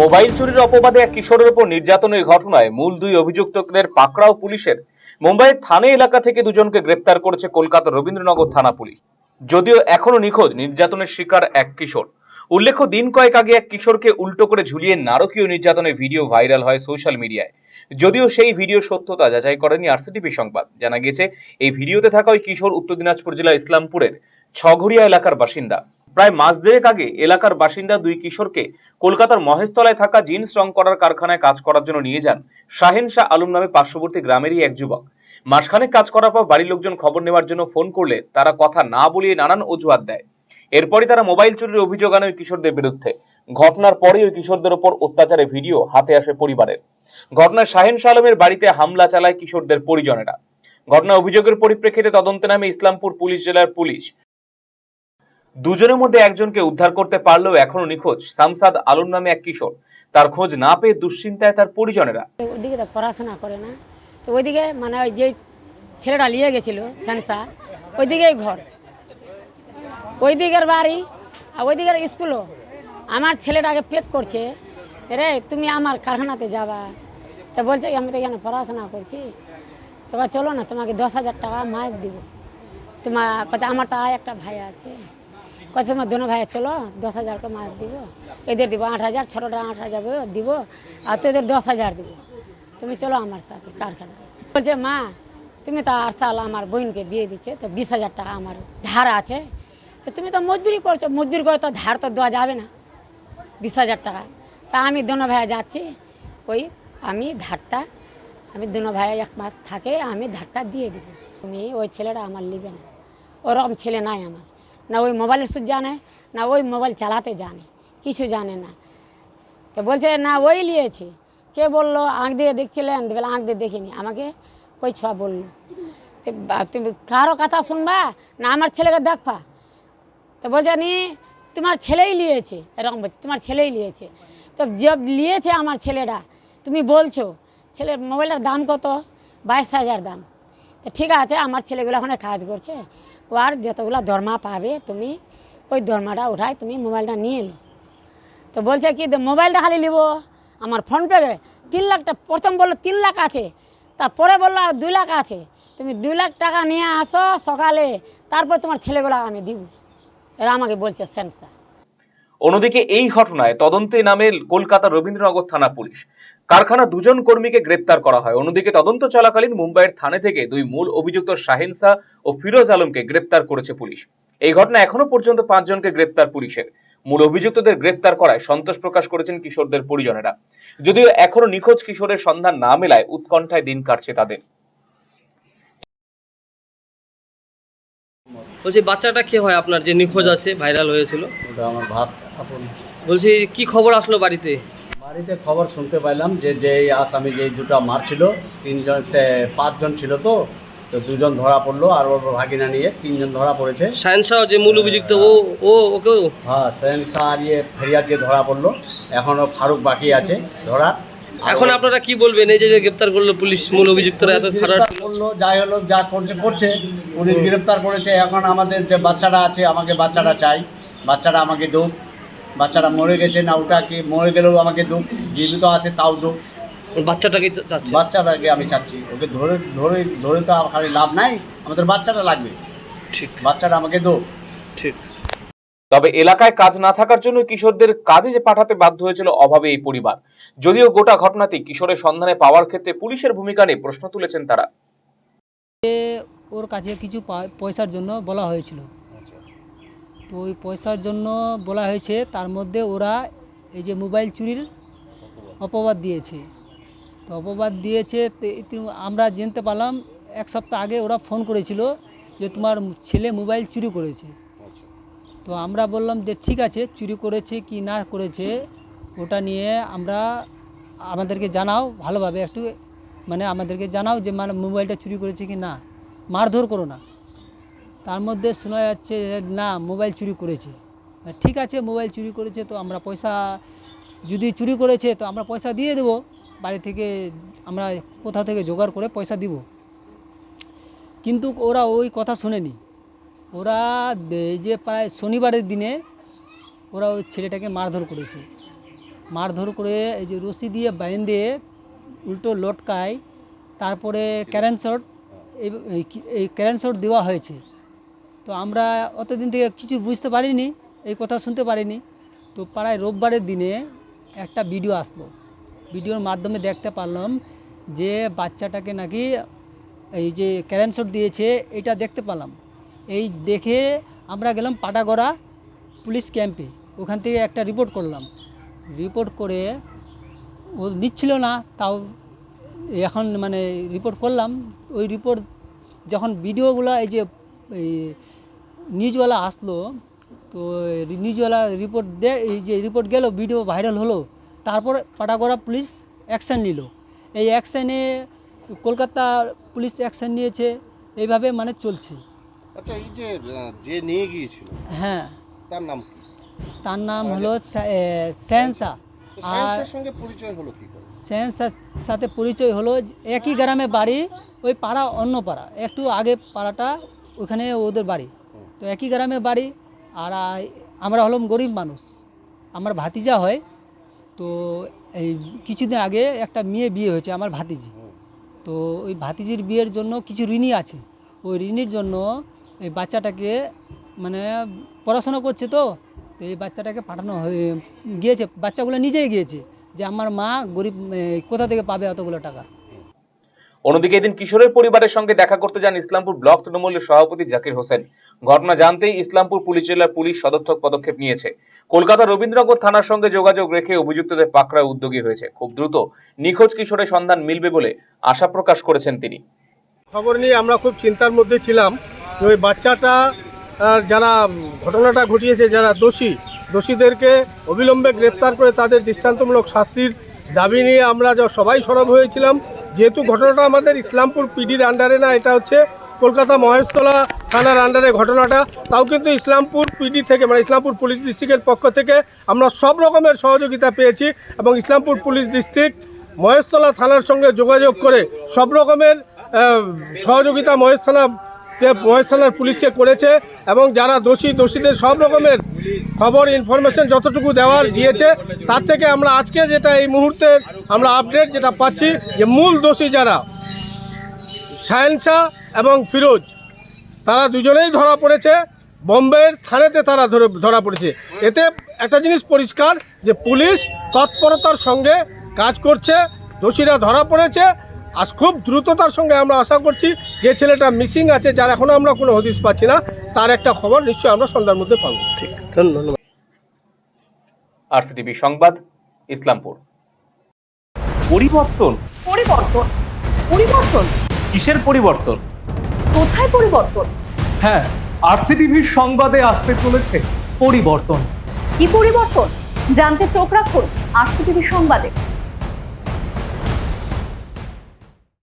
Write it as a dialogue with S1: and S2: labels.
S1: Mobile চুরির অপবাদে এক কিশোরের উপর নির্যাতনের ঘটনায় মূল দুই অভিযুক্তদের পাকড়াও পুলিশের। মুম্বাইয়ের থানে এলাকা থেকে দুজনকে গ্রেপ্তার করেছে কলকাতার রবীন্দ্রনগর থানা পুলিশ। যদিও এখনও নিখোঁজ নির্যাতনের শিকার এক কিশোর। উল্লেখ্য, দিন কয়েক আগে এক কিশোরকে উল্টো করে ঝুলিয়ে নারকীয় নির্যাতনের ভিডিও ভাইরাল হয় সোশ্যাল মিডিয়ায়। যদিও সেই ভিডিও সত্যতা যাচাই করেনি আরসিটিভি সংবাদ। জানা গেছে এই ভিডিওতে থাকা ওই কিশোর উত্তর দিনাজপুর জেলা ইসলামপুরের ছঘরিয়া এলাকার বাসিন্দা। প্রায় মাস দেড়েক আগে এলাকার বাসিন্দা দুই কিশোরকে কলকাতার মহেশতলায় থাকা জিন্স রং করার কারখানায় কাজ করার জন্য নিয়ে যান শাহিন শাহ আলম নামে পার্শ্ববর্তী গ্রামেরই এক যুবক। মাসখানেক কাজ করার পর বাড়ির লোকজন খবর নেওয়ার জন্য ফোন করলে তারা কথা না বলিয়ে নানান অজুহাত দেয়। এরপরই তারা মোবাইল চুরির অভিযোগ আনে ওই কিশোরদের বিরুদ্ধে। ঘটনার পরেই ওই কিশোরদের ওপর অত্যাচারের ভিডিও হাতে আসে পরিবারের। ঘটনায় শাহিন শাহ আলমের বাড়িতে হামলা চালায় কিশোরদের পরিজনেরা। ঘটনার অভিযোগের পরিপ্রেক্ষিতে তদন্তে নামে ইসলামপুর পুলিশ জেলার পুলিশ দুজনের মধ্যে একজনকে উদ্ধার করতে পারলেও এখনও নিখোঁজ সামসাদ আলম নামে এক কিশোর। তার খোঁজ না পেয়ে দুশ্চিন্তায় তার পরিজনেরা।
S2: ওইদিকে তো পড়াশোনা করে না। তো ওইদিকে মানে ওই যে ছেলেটা নিয়ে গেছিল, সেন্সা, ওইদিকেই ঘর। ওই দিকের বাড়ি আর ওই দিকের স্কুলও। আমার ছেলেটাকে পেক করছে রে তুমি আমার কারখানাতে যাবা। তো বলছে, আমি তো এখানে পড়াশোনা করছি। তোমার চলো না, তোমাকে দশ হাজার টাকা মাছ দিব। তোমার কথা আমার তো আর একটা ভাই আছে। কত তোমার দোনো ভাই, চলো, দশ হাজার করে মাছ দিব। এদের দিব আট হাজার ছোটোটা আট হাজার দিব, আর তোদের দশ হাজার দিব। তুমি চলো আমার সাথে কারখানা বলছে, মা, তুমি তো আর সাল আমার বোনকে বিয়ে দিচ্ছে, তো বিশ হাজার টাকা আমার ধার আছে। তো তুমি তো মজদুরি করছ, মজদুরি করে তো ধার তো দেওয়া যাবে না, বিশ হাজার টাকা। তা আমি দোনো ভাইয়া যাচ্ছি ওই আমি ধারটা, আমি দোনো ভাইয়া এক মাস থাকে, আমি ধারটা দিয়ে দেবো। তুমি ওই ছেলেটা আমার নিবে না। ওরকম ছেলে নাই আমার। না ওই মোবাইলের সুদ জানে, না ওই মোবাইল চালাতে জানে, কিছু জানে না। তো বলছে, না, ওই নিয়েছে। কে বলল? আঁক দিয়ে দেখছিলেন? বলে, আঁক দিয়ে দেখিনি। আমাকে ওই ছোয়া বলল। তুমি কারও কথা শুনবা? না, আমার ছেলেকে দেখবা? তো বলছে, নি, তোমার ছেলেই নিয়েছে। এরকম বলছে, তোমার ছেলেই নিয়েছে। তো জব নিয়েছে আমার ছেলেটা। তুমি বলছো, ছেলের মোবাইলের দাম কত? বাইশ হাজার দাম। তো ঠিক আছে, আমার ছেলেগুলো ওখানে কাজ করছে। ও আর যতগুলো দরমা পাবে, তুমি ওই দরমাটা উঠাই তুমি মোবাইলটা নিয়ে এলো তো বলছে কি মোবাইলটা খালি নিব। আমার ফোনপে তিন লাখটা প্রথম বলল, তিন লাখ আছে। তারপরে বলল, আর দুই লাখ আছে। তুমি দুই লাখ টাকা নিয়ে আসো সকালে, তারপর তোমার ছেলেগুলো আমি দিব। এরা আমাকে বলছে সেন্সার
S1: অন্যদিকে এই ঘটনায় তদন্তে নামে কলকাতা রবীন্দ্রনগর থানা পুলিশ। কারখানা দুজন কর্মীকে গ্রেপ্তার করা হয়। অন্যদিকে তদন্ত চলাকালীন মুম্বাইয়ের থানে থেকে দুই মূল অভিযুক্ত শাহিন শাহ ও ফিরোজ আলমকে গ্রেপ্তার করেছে পুলিশ। এই ঘটনা এখনও পর্যন্ত পাঁচজনকে গ্রেপ্তার পুলিশের। মূল অভিযুক্তদের গ্রেপ্তার করায় সন্তোষ প্রকাশ করেছেন কিশোরদের পরিজনেরা। যদিও এখনও নিখোঁজ কিশোরের সন্ধান না মেলায় উৎকণ্ঠায় দিন কাটছে তাদের।
S3: বলছি বাচ্চাটা কে হয় আপনার? যে নিখোঁজ আছে ভাইরাল হয়েছিল?
S4: আমার
S3: বলছি কি খবর আসলো বাড়িতে?
S4: বাড়িতে খবর শুনতে পাইলাম যে যেই আসামি যেই দুটো মারছিল তিনজন পাঁচজন ছিল তো তো দুজন ধরা পড়ল আর ওর ভাগিনা নিয়ে তিনজন ধরা পড়েছে।
S3: সায়েন্স শাহ যে মূল অভিযুক্ত ও ও ওকেও?
S4: হ্যাঁ শাহ আর ইয়ে ফেরিয়াদ দিয়ে ধরা পড়ল। এখনও ফারুক বাকি আছে ধরা।
S3: এখন আপনারা কি বলবেন? এই যে গ্রেপ্তার করল পুলিশ মূল অভিযুক্তরা এত খারাপ
S4: করল যাই হলো যা করছে করছে। পুলিশ গ্রেপ্তার করেছে। এখন আমাদের যে বাচ্চাটা আছে আমাকে বাচ্চাটা চাই। বাচ্চাটা আমাকে দুক। বাচ্চাটা মরে গেছে না ওটা কি মরে গেলেও আমাকে দুক জীবিত আছে তাও দুক
S3: বাচ্চাটাকে
S4: বাচ্চাটাকে আমি চাচ্ছি ওকে ধরে ধরে ধরে তো খালি লাভ নাই আমাদের বাচ্চাটা লাগবে।
S3: ঠিক।
S4: বাচ্চাটা আমাকে দো
S3: ঠিক।
S1: তবে এলাকায় কাজ না থাকার জন্য কিশোরদের কাজে যে পাঠাতে বাধ্য হয়েছিল অভাবে এই পরিবার। যদিও গোটা ঘটনাটি কিশোরের সন্ধানে পাওয়ার ক্ষেত্রে পুলিশের ভূমিকা নিয়ে প্রশ্ন তুলেছেন তারা।
S5: ওর কাছে কিছু পয়সার জন্য বলা হয়েছিল। তো ওই পয়সার জন্য বলা হয়েছে তার মধ্যে ওরা এই যে মোবাইল চুরির অপবাদ দিয়েছে। তো অপবাদ দিয়েছে আমরা জানতে পারলাম এক সপ্তাহ আগে ওরা ফোন করেছিল যে তোমার ছেলে মোবাইল চুরি করেছে। তো আমরা বললাম যে ঠিক আছে চুরি করেছে কি না করেছে ওটা নিয়ে আমরা আমাদেরকে জানাও ভালোভাবে একটু মানে আমাদেরকে জানাও যে মানে মোবাইলটা চুরি করেছে কি না। মারধর করো না। তার মধ্যে শোনা যাচ্ছে না, মোবাইল চুরি করেছে। ঠিক আছে, মোবাইল চুরি করেছে, তো আমরা পয়সা, যদি চুরি করেছে, তো আমরা পয়সা দিয়ে দেবো। বাড়ি থেকে আমরা কোথাও থেকে জোগাড় করে পয়সা দিব। কিন্তু ওরা ওই কথা শোনেনি। ওরা যে প্রায় শনিবারের দিনে ওরা ওই ছেলেটাকে মারধর করেছে। মারধর করে এই যে রশি দিয়ে বাইন্দে উল্টো লটকায়, তারপরে ক্যারেন শট এই ক্যারেন শট দেওয়া হয়েছে। তো আমরা অতদিন থেকে কিছু বুঝতে পারিনি, এই কথা শুনতে পারিনি। তো পাড়ায় রোববারের দিনে একটা ভিডিও আসলো। ভিডিওর মাধ্যমে দেখতে পারলাম যে বাচ্চাটাকে নাকি এই যে ক্যারেন শট দিয়েছে, এটা দেখতে পেলাম। এই দেখে আমরা গেলাম পাটাগড়া পুলিশ ক্যাম্পে। ওখান থেকে একটা রিপোর্ট করলাম। রিপোর্ট করে ও নিচ্ছিল না, তাও এখন মানে রিপোর্ট করলাম। ওই রিপোর্ট যখন ভিডিওগুলো এই যে এই নিউজওয়ালা আসলো তো নিউজওয়ালা রিপোর্ট দে এই যে রিপোর্ট গেল ভিডিও ভাইরাল হলো তারপর পাটাগড়া পুলিশ অ্যাকশান নিল। এই অ্যাকশানে কলকাতা পুলিশ অ্যাকশান নিয়েছে এইভাবে মানে চলছে।
S6: আচ্ছা এই যে যে নিয়ে গিয়েছিল
S5: হ্যাঁ।
S6: তার নাম কি?
S5: তার নাম হলো সেন্সা। আর-
S6: সঙ্গে পরিচয় হলো কি করে?
S5: সেন্সার সাথে পরিচয় হলো একই গ্রামে বাড়ি ওই পাড়া অন্য পাড়া একটু আগে পাড়াটা ওখানে ওদের বাড়ি। তো একই গ্রামে বাড়ি আর আমরা হলাম গরিব মানুষ। আমার ভাতিজা হয় তো এই কিছুদিন আগে একটা মেয়ে বিয়ে হয়েছে আমার ভাতিজি। তো ওই ভাতিজির বিয়ের জন্য কিছু ঋণী আছে। ওই ঋণীর জন্য এই বাচ্চাটাকে মানে পড়াশোনা করছে তো তো এই বাচ্চাটাকে পাঠানো হয়ে গিয়েছে। বাচ্চাগুলো নিজেই গিয়েছে যে আমার মা গরিব কোথা থেকে পাবে অতগুলো টাকা?
S1: অন্যদিকে এদিন কিশোরের পরিবারের সঙ্গে দেখা করতে যান ইসলামপুর ব্লক তৃণমূলের সভাপতি জাকির হোসেন। ঘটনা জানতেই ইসলামপুর পুলিশ জেলার পুলিশ সদর্থক পদক্ষেপ নিয়েছে। কলকাতা রবীন্দ্রনগর থানার সঙ্গে যোগাযোগ রেখে অভিযুক্তদের পাকড়ায় উদ্যোগী হয়েছে। খুব দ্রুত নিখোঁজ কিশোরের সন্ধান মিলবে বলে আশা প্রকাশ করেছেন তিনি।
S7: খবর নিয়ে আমরা খুব চিন্তার মধ্যে ছিলাম ওই বাচ্চাটা যারা ঘটনাটা ঘটিয়েছে, যারা দোষী, দোষীদেরকে অবিলম্বে গ্রেপ্তার করে তাদের দৃষ্টান্তমূলক শাস্তির দাবি নিয়ে আমরা সবাই সরব হয়েছিলাম। যেহেতু ঘটনাটা আমাদের ইসলামপুর পিডির আন্ডারে না, এটা হচ্ছে কলকাতা মহেশতলা থানার আন্ডারে ঘটনাটা। তাও কিন্তু ইসলামপুর পিডি থেকে মানে ইসলামপুর পুলিশ ডিস্ট্রিক্টের পক্ষ থেকে আমরা সব রকমের সহযোগিতা পেয়েছি এবং ইসলামপুর পুলিশ ডিস্ট্রিক্ট মহেশতলা থানার সঙ্গে যোগাযোগ করে সব রকমের সহযোগিতা মহেশ থানা কে মহেশ থানার পুলিশকে করেছে এবং যারা দোষী, দোষীদের সব রকমের খবর ইনফরমেশন যতটুকু দেওয়ার দিয়েছে, তার থেকে আমরা আজকে যেটা এই মুহূর্তে আমরা আপডেট যেটা পাচ্ছি যে মূল দোষী যারা সায়েন্সা এবং ফিরোজ, তারা দুজনেই ধরা পড়েছে, বোম্বের থানেতে তারা ধরে, ধরা পড়েছে। এতে একটা জিনিস পরিষ্কার যে পুলিশ তৎপরতার সঙ্গে কাজ করছে, দোষীরা ধরা পড়েছে আজ খুব দ্রুততার সঙ্গে আমরা আশা করছি যে ছেলেটা মিসিং আছে যার এখনও আমরা কোনো হদিশ পাচ্ছি না তার একটা খবর নিশ্চয়ই আমরা সন্ধ্যার মধ্যে পাবো।
S3: ঠিক ধন্যবাদ।
S1: আরসিটিভি সংবাদ ইসলামপুর।
S8: পরিবর্তন।
S9: পরিবর্তন। পরিবর্তন।
S8: কিসের পরিবর্তন?
S9: কোথায় পরিবর্তন?
S8: হ্যাঁ আরসিটিভির সংবাদে আসতে চলেছে পরিবর্তন।
S9: কি পরিবর্তন? জানতে চোখ রাখুন আরসিটিভি সংবাদে।